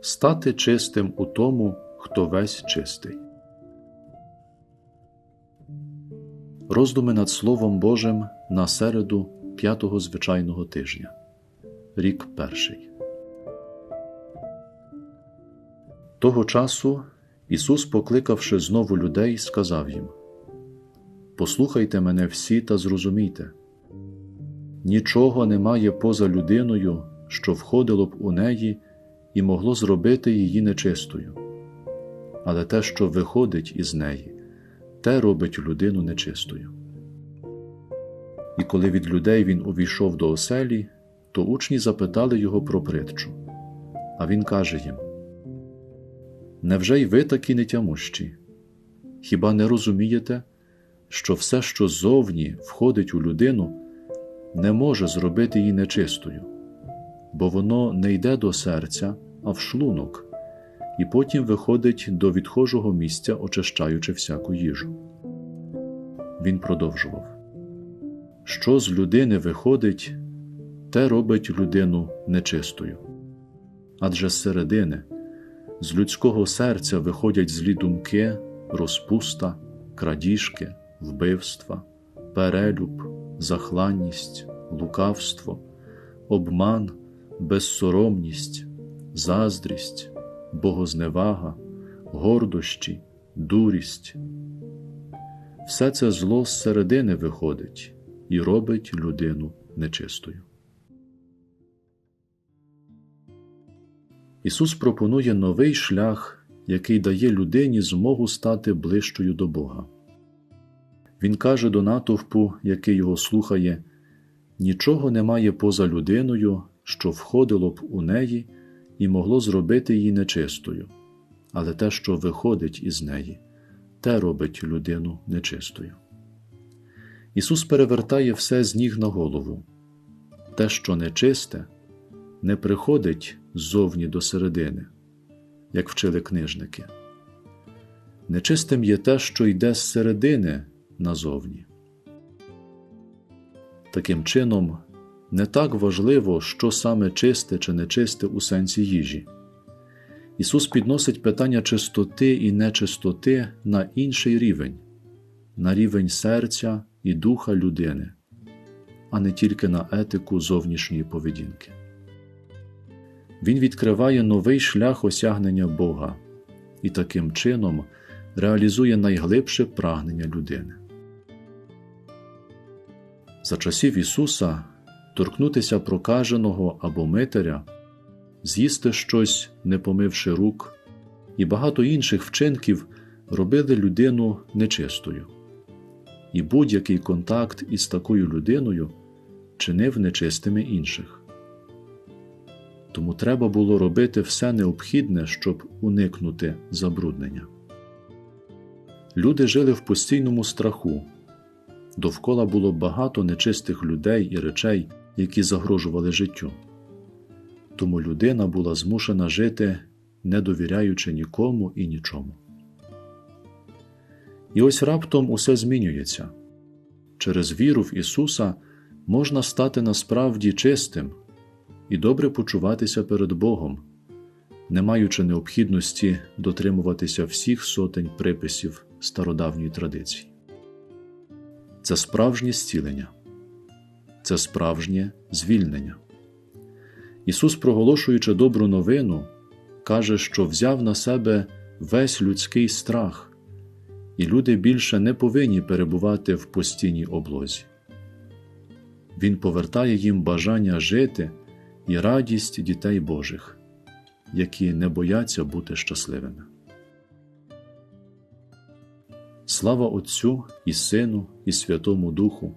стати чистим у тому, хто весь чистий. Роздуми над Словом Божим на середу п'ятого звичайного тижня. Рік перший. Того часу Ісус, покликавши знову людей, сказав їм: Послухайте мене всі та зрозумійте. Нічого немає поза людиною, що входило б у неї і могло зробити її нечистою, але те, що виходить із неї, те робить людину нечистою. І коли від людей він увійшов до оселі, то учні запитали його про притчу. А він каже їм: Невже й ви такі нетямущі? Хіба не розумієте, що все, що ззовні входить у людину, не може зробити її нечистою, бо воно не йде до серця, а в шлунок, і потім виходить до відхожого місця, очищаючи всяку їжу. Він продовжував: Що з людини виходить, те робить людину нечистою. Адже з середини, з людського серця виходять злі думки, розпуста, крадіжки, вбивства, перелюб, захланність, лукавство, обман, безсоромність, заздрість, богозневага, гордощі, дурість. Все це зло з середини виходить і робить людину нечистою. Ісус пропонує новий шлях, який дає людині змогу стати ближчою до Бога. Він каже до натовпу, який його слухає: нічого немає поза людиною, що входило б у неї і могло зробити її нечистою, але те, що виходить із неї, те робить людину нечистою. Ісус перевертає все з ніг на голову. Те, що нечисте, не приходить ззовні до середини, як вчили книжники. Нечистим є те, що йде з середини назовні. Таким чином, не так важливо, що саме чисте чи нечисте у сенсі їжі. Ісус підносить питання чистоти і нечистоти на інший рівень, на рівень серця і духа людини, а не тільки на етику зовнішньої поведінки. Він відкриває новий шлях осягнення Бога і таким чином реалізує найглибше прагнення людини. За часів Ісуса торкнутися прокаженого або митаря, з'їсти щось, не помивши рук, і багато інших вчинків робили людину нечистою, і будь-який контакт із такою людиною чинив нечистими інших. Тому треба було робити все необхідне, щоб уникнути забруднення. Люди жили в постійному страху. Довкола було багато нечистих людей і речей, які загрожували життю. Тому людина була змушена жити, не довіряючи нікому і нічому. І ось раптом усе змінюється. Через віру в Ісуса можна стати насправді чистим і добре почуватися перед Богом, не маючи необхідності дотримуватися всіх сотень приписів стародавньої традиції. Це справжнє зцілення, це справжнє звільнення. Ісус, проголошуючи добру новину, каже, що взяв на себе весь людський страх, і люди більше не повинні перебувати в постійній облозі. Він повертає їм бажання жити і радість дітей Божих, які не бояться бути щасливими. Слава Отцю і Сину, і Святому Духу,